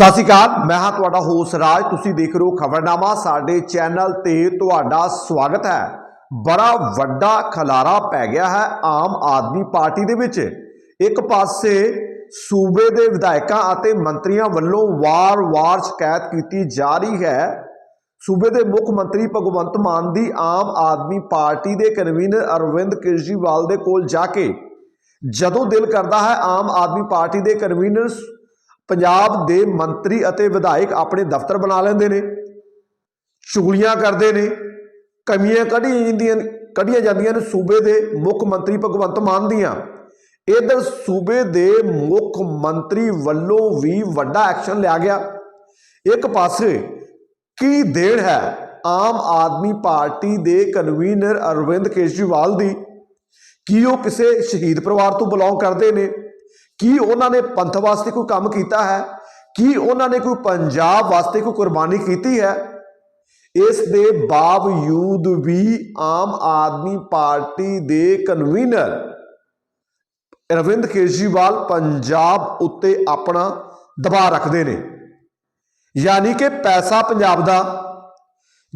ਸਤਿ ਸ਼੍ਰੀ ਅਕਾਲ, ਮੈਂ ਹਾਂ ਤੁਹਾਡਾ ਹੋਸ ਰਾਜ, ਤੁਸੀਂ ਦੇਖ ਰਹੇ ਹੋ ਖਬਰਨਾਮਾ, ਸਾਡੇ ਚੈਨਲ ਤੇ ਤੁਹਾਡਾ ਸਵਾਗਤ ਹੈ। ਬੜਾ ਵੱਡਾ ਖਲਾਰਾ ਪੈ ਗਿਆ ਹੈ ਆਮ ਆਦਮੀ ਪਾਰਟੀ ਦੇ ਵਿੱਚ। ਇੱਕ ਪਾਸੇ ਸੂਬੇ ਦੇ ਵਿਧਾਇਕਾਂ ਅਤੇ ਮੰਤਰੀਆਂ ਵੱਲੋਂ ਵਾਰ-ਵਾਰ ਸ਼ਿਕਾਇਤ ਕੀਤੀ ਜਾ ਰਹੀ ਹੈ। ਸੂਬੇ ਦੇ ਮੁੱਖ ਮੰਤਰੀ ਭਗਵੰਤ ਮਾਨ ਦੀ ਆਮ ਆਦਮੀ ਪਾਰਟੀ ਦੇ ਕਨਵੀਨਰ ਅਰਵਿੰਦ ਕੇਜਰੀਵਾਲ ਦੇ ਕੋਲ ਜਾ ਕੇ ਜਦੋਂ ਦਿਲ ਕਰਦਾ ਹੈ ਆਮ ਆਦਮੀ ਪਾਰਟੀ ਦੇ ਕਨਵੀਨਰ ਪੰਜਾਬ ਦੇ ਮੰਤਰੀ ਅਤੇ ਵਿਧਾਇਕ ਆਪਣੇ ਦਫ਼ਤਰ ਬਣਾ ਲੈਂਦੇ ਨੇ, ਚੁਗਲੀਆਂ ਕਰਦੇ ਨੇ, ਕਮੀਆਂ ਕੱਢੀਆਂ ਜਾਂਦੀਆਂ ਕੱਢੀਆਂ ਜਾਂਦੀਆਂ ਨੇ ਸੂਬੇ ਦੇ ਮੁੱਖ ਮੰਤਰੀ ਭਗਵੰਤ ਮਾਨ ਦੀਆਂ। ਇਧਰ ਸੂਬੇ ਦੇ ਮੁੱਖ ਮੰਤਰੀ ਵੱਲੋਂ ਵੀ ਵੱਡਾ ਐਕਸ਼ਨ ਲਿਆ ਗਿਆ। ਇੱਕ ਪਾਸੇ ਕੀ ਦੇਣ ਹੈ ਆਮ ਆਦਮੀ ਪਾਰਟੀ ਦੇ ਕਨਵੀਨਰ ਅਰਵਿੰਦ ਕੇਜਰੀਵਾਲ ਦੀ, ਕੀ ਉਹ ਕਿਸੇ ਸ਼ਹੀਦ ਪਰਿਵਾਰ ਤੋਂ ਬਿਲੋਂਗ ਕਰਦੇ ਨੇ? ਕੀ ਉਹਨਾਂ ਨੇ ਪੰਥ ਵਾਸਤੇ ਕੋਈ ਕੰਮ ਕੀਤਾ ਹੈ? ਕੀ ਉਹਨਾਂ ਨੇ ਕੋਈ ਪੰਜਾਬ ਵਾਸਤੇ ਕੋਈ ਕੁਰਬਾਨੀ ਕੀਤੀ ਹੈ? ਇਸ ਦੇ ਬਾਵਜੂਦ ਵੀ ਆਮ ਆਦਮੀ ਪਾਰਟੀ ਦੇ ਕਨਵੀਨਰ ਅਰਵਿੰਦ ਕੇਜਰੀਵਾਲ ਪੰਜਾਬ ਉੱਤੇ ਆਪਣਾ ਦਬਾਅ ਰੱਖਦੇ ਨੇ। ਯਾਨੀ ਕਿ ਪੈਸਾ ਪੰਜਾਬ ਦਾ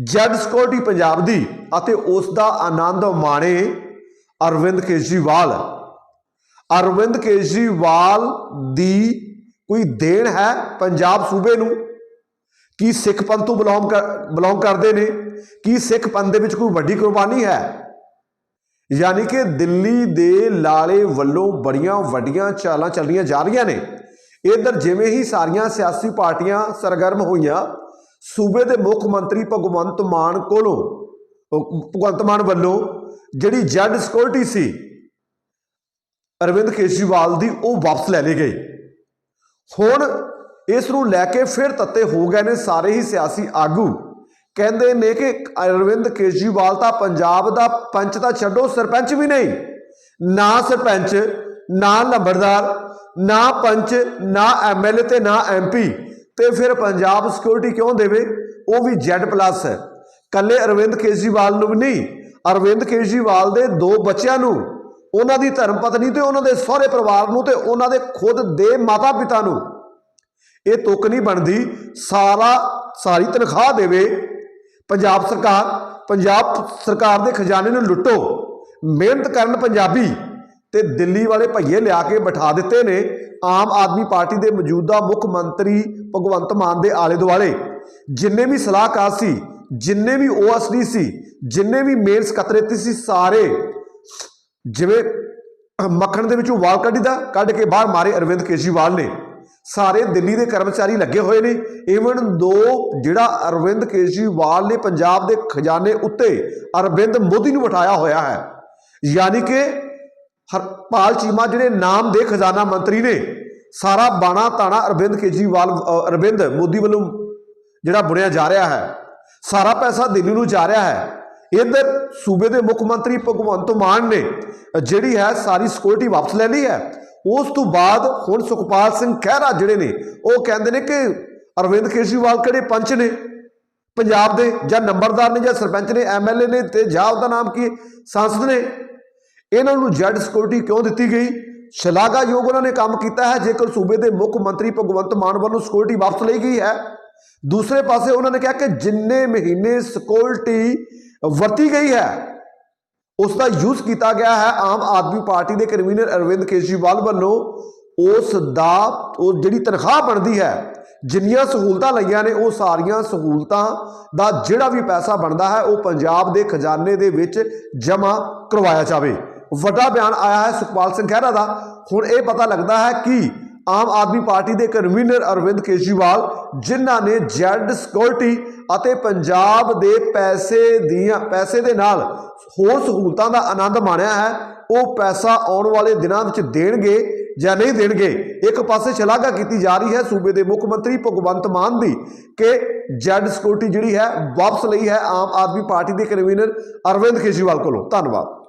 ਜੱਜ ਸਿਕਿਉਰਿਟੀ ਪੰਜਾਬ ਦੀ ਅਤੇ ਉਸ ਦਾ ਆਨੰਦ ਮਾਣੇ ਅਰਵਿੰਦ ਕੇਜਰੀਵਾਲ। ਅਰਵਿੰਦ ਕੇਜਰੀਵਾਲ ਦੀ ਕੋਈ ਦੇਣ ਹੈ ਪੰਜਾਬ ਸੂਬੇ ਨੂੰ? ਕੀ ਸਿੱਖ ਪੰਥ ਤੋਂ ਬਿਲੋਂਗ ਬਿਲੋਂਗ ਕਰਦੇ ਨੇ? ਕੀ ਸਿੱਖ ਪੰਥ ਦੇ ਵਿੱਚ ਕੋਈ ਵੱਡੀ ਕੁਰਬਾਨੀ ਹੈ? ਯਾਨੀ ਕਿ ਦਿੱਲੀ ਦੇ ਲਾਲੇ ਵੱਲੋਂ ਬੜੀਆਂ ਵੱਡੀਆਂ ਚਾਲਾਂ ਚੱਲੀਆਂ ਜਾ ਰਹੀਆਂ ਨੇ। ਇਧਰ ਜਿਵੇਂ ਹੀ ਸਾਰੀਆਂ ਸਿਆਸੀ ਪਾਰਟੀਆਂ ਸਰਗਰਮ ਹੋਈਆਂ, ਸੂਬੇ ਦੇ ਮੁੱਖ ਮੰਤਰੀ ਭਗਵੰਤ ਮਾਨ ਕੋਲੋਂ ਭਗਵੰਤ ਮਾਨ ਵੱਲੋਂ ਜਿਹੜੀ ਜੱਡ ਸਿਕਿਉਰਿਟੀ ਸੀ ਅਰਵਿੰਦ ਕੇਜਰੀਵਾਲ ਦੀ ਉਹ ਵਾਪਸ ਲੈ ਲਈ ਗਈ। ਹੁਣ ਇਸ ਨੂੰ ਲੈ ਕੇ ਫਿਰ ਤੱਤੇ ਹੋ ਗਏ ਨੇ ਸਾਰੇ ਹੀ ਸਿਆਸੀ ਆਗੂ। ਕਹਿੰਦੇ ਨੇ ਕਿ ਅਰਵਿੰਦ ਕੇਜਰੀਵਾਲ ਤਾਂ ਪੰਜਾਬ ਦਾ ਪੰਚ ਤਾਂ ਛੱਡੋ, ਸਰਪੰਚ ਵੀ ਨਹੀਂ। ਨਾ ਸਰਪੰਚ, ਨਾ ਲੰਬੜਦਾਰ, ਨਾ ਪੰਚ, ਨਾ ਐਮਐਲਏ ਤੇ ਨਾ ਐਮਪੀ ਤੇ ਫਿਰ ਪੰਜਾਬ ਸਿਕਿਉਰਿਟੀ ਕਿਉਂ ਦੇਵੇ? ਉਹ ਵੀ ਜੈਡ ਪਲੱਸ ਹੈ। ਕੱਲੇ ਅਰਵਿੰਦ ਕੇਜਰੀਵਾਲ ਨੂੰ ਵੀ ਨਹੀਂ, ਅਰਵਿੰਦ ਕੇਜਰੀਵਾਲ ਦੇ ਦੋ ਬੱਚਿਆਂ ਨੂੰ ਉਹਨਾਂ ਦੀ ਧਰਮ ਪਤਨੀ ਤੇ ਉਹਨਾਂ ਦੇ ਸਹੁਰੇ ਪਰਿਵਾਰ ਨੂੰ ਤੇ ਉਹਨਾਂ ਦੇ ਖੁਦ ਦੇ ਮਾਤਾ ਪਿਤਾ ਨੂੰ। ਇਹ ਤੁੱਕ ਨਹੀਂ ਬਣਦੀ। ਸਾਰਾ, ਸਾਰੀ ਤਨਖਾਹ ਦੇਵੇ। ਪੰਜਾਬ ਸਰਕਾਰ ਪੰਜਾਬ ਸਰਕਾਰ ਦੇ ਖਜ਼ਾਨੇ ਨੂੰ ਲੁੱਟੋ। ਮਿਹਨਤ ਕਰਨ ਪੰਜਾਬੀ ਤੇ ਦਿੱਲੀ ਵਾਲੇ ਭਈਏ ਲਿਆ ਕੇ ਬਿਠਾ ਦਿੱਤੇ ਨੇ ਆਮ ਆਦਮੀ ਪਾਰਟੀ ਦੇ ਮੌਜੂਦਾ ਮੁੱਖ ਮੰਤਰੀ ਭਗਵੰਤ ਮਾਨ ਦੇ ਆਲੇ ਦੁਆਲੇ। ਜਿੰਨੇ ਵੀ ਸਲਾਹਕਾਰ ਸੀ, ਜਿੰਨੇ ਵੀ ਓਐਸਡੀ ਸੀ, ਜਿੰਨੇ ਵੀ ਮੇਨ ਸਕੱਤਰੇਤੀ ਸੀ, ਸਾਰੇ ਜਿਵੇਂ ਮੱਖਣ ਦੇ ਵਿੱਚੋਂ ਵਾਲ ਕੱਢੀਦਾ ਕੱਢ ਕੇ ਬਾਹਰ ਮਾਰੇ ਅਰਵਿੰਦ ਕੇਜਰੀਵਾਲ ਨੇ। ਸਾਰੇ ਦਿੱਲੀ ਦੇ ਕਰਮਚਾਰੀ ਲੱਗੇ ਹੋਏ ਨੇ। ਈਵਨ ਦੋ ਜਿਹੜਾ ਅਰਵਿੰਦ ਕੇਜਰੀਵਾਲ ਨੇ ਪੰਜਾਬ ਦੇ ਖਜ਼ਾਨੇ ਉੱਤੇ ਅਰਵਿੰਦ ਮੋਦੀ ਨੂੰ ਬਿਠਾਇਆ ਹੋਇਆ ਹੈ, ਯਾਨੀ ਕਿ ਹਰਪਾਲ ਚੀਮਾ ਜਿਹੜੇ ਨਾਮ ਦੇ ਖਜ਼ਾਨਾ ਮੰਤਰੀ ਨੇ, ਸਾਰਾ ਬਾਣਾ ਤਾਣਾ ਅਰਵਿੰਦ ਕੇਜਰੀਵਾਲ ਅਰਵਿੰਦ ਮੋਦੀ ਵੱਲੋਂ ਜਿਹੜਾ ਬੁਣਿਆ ਜਾ ਰਿਹਾ ਹੈ, ਸਾਰਾ ਪੈਸਾ ਦਿੱਲੀ ਨੂੰ ਜਾ ਰਿਹਾ ਹੈ। ਇਧਰ ਸੂਬੇ ਦੇ ਮੁੱਖ ਮੰਤਰੀ ਭਗਵੰਤ ਮਾਨ ਨੇ ਜਿਹੜੀ ਹੈ ਸਾਰੀ ਸਿਕਿਉਰਿਟੀ ਵਾਪਸ ਲੈ ਲਈ ਹੈ। ਉਸ ਤੋਂ ਬਾਅਦ ਹੁਣ ਸੁਖਪਾਲ ਸਿੰਘ ਖਹਿਰਾ ਜਿਹੜੇ ਨੇ, ਉਹ ਕਹਿੰਦੇ ਨੇ ਕਿ ਅਰਵਿੰਦ ਕੇਜਰੀਵਾਲ ਕਿਹੜੇ ਪੰਚ ਨੇ? ਪੰਜਾਬ ਦੇ ਜਾਂ ਨੰਬਰਦਾਰ ਨੇ ਜਾਂ ਸਰਪੰਚ ਨੇ ਐਮਐਲਏ ਨੇ ਤੇ ਜਾਂ ਉਹਦਾ ਨਾਮ ਕੀ ਹੈ? ਸੰਸਦ ਨੇ। ਇਹਨਾਂ ਨੂੰ ਜੱਡ ਸਿਕਿਉਰਿਟੀ ਕਿਉਂ ਦਿੱਤੀ ਗਈ? ਸ਼ਲਾਘਾਯੋਗ ਉਹਨਾਂ ਨੇ ਕੰਮ ਕੀਤਾ ਹੈ, ਜੇਕਰ ਸੂਬੇ ਦੇ ਮੁੱਖ ਮੰਤਰੀ ਭਗਵੰਤ ਮਾਨ ਵੱਲੋਂ ਸਿਕਿਉਰਿਟੀ ਵਾਪਸ ਲਈ ਗਈ ਹੈ। ਦੂਸਰੇ ਪਾਸੇ ਉਹਨਾਂ ਨੇ ਕਿਹਾ ਕਿ ਜਿੰਨੇ ਮਹੀਨੇ ਸਿਕਿਉਰਿਟੀ ਵਰਤੀ ਗਈ ਹੈ। ਉਸ ਦਾ ਯੂਜ਼ ਕੀਤਾ ਗਿਆ ਹੈ ਆਮ ਆਦਮੀ ਪਾਰਟੀ ਦੇ ਕਨਵੀਨਰ ਅਰਵਿੰਦ ਕੇਜਰੀਵਾਲ ਵੱਲੋਂ। ਉਸ ਦਾ ਉਹ ਜਿਹੜੀ ਤਨਖਾਹ ਬਣਦੀ ਹੈ, ਜਿੰਨੀਆਂ ਸਹੂਲਤਾਂ ਲਈਆਂ ਨੇ, ਉਹ ਸਾਰੀਆਂ ਸਹੂਲਤਾਂ ਦਾ ਜਿਹੜਾ ਵੀ ਪੈਸਾ ਬਣਦਾ ਹੈ, ਉਹ ਪੰਜਾਬ ਦੇ ਖਜ਼ਾਨੇ ਦੇ ਵਿੱਚ ਜਮ੍ਹਾਂ ਕਰਵਾਇਆ ਜਾਵੇ। ਵੱਡਾ ਬਿਆਨ ਆਇਆ ਹੈ ਸੁਖਪਾਲ ਸਿੰਘ ਖਹਿਰਾ ਦਾ। ਹੁਣ ਇਹ ਪਤਾ ਲੱਗਦਾ ਹੈ ਕਿ ਆਮ ਆਦਮੀ ਪਾਰਟੀ ਦੇ ਕਨਵੀਨਰ ਅਰਵਿੰਦ ਕੇਜਰੀਵਾਲ, ਜਿਨ੍ਹਾਂ ਨੇ ਜੈਡ ਸਿਕਿਉਰਿਟੀ ਅਤੇ ਪੰਜਾਬ ਦੇ ਪੈਸੇ ਦੀਆਂ, ਪੈਸੇ ਦੇ ਨਾਲ ਹੋਰ ਸਹੂਲਤਾਂ ਦਾ ਆਨੰਦ ਮਾਣਿਆ ਹੈ, ਉਹ ਪੈਸਾ ਆਉਣ ਵਾਲੇ ਦਿਨਾਂ ਵਿੱਚ ਦੇਣਗੇ ਜਾਂ ਨਹੀਂ ਦੇਣਗੇ? ਇੱਕ ਪਾਸੇ ਸ਼ਲਾਘਾ ਕੀਤੀ ਜਾ ਰਹੀ ਹੈ ਸੂਬੇ ਦੇ ਮੁੱਖ ਮੰਤਰੀ ਭਗਵੰਤ ਮਾਨ ਦੀ ਕਿ ਜੈਡ ਸਿਕਿਉਰਿਟੀ ਜਿਹੜੀ ਹੈ ਵਾਪਸ ਲਈ ਹੈ ਆਮ ਆਦਮੀ ਪਾਰਟੀ ਦੇ ਕਨਵੀਨਰ ਅਰਵਿੰਦ ਕੇਜਰੀਵਾਲ ਕੋਲੋਂ। ਧੰਨਵਾਦ।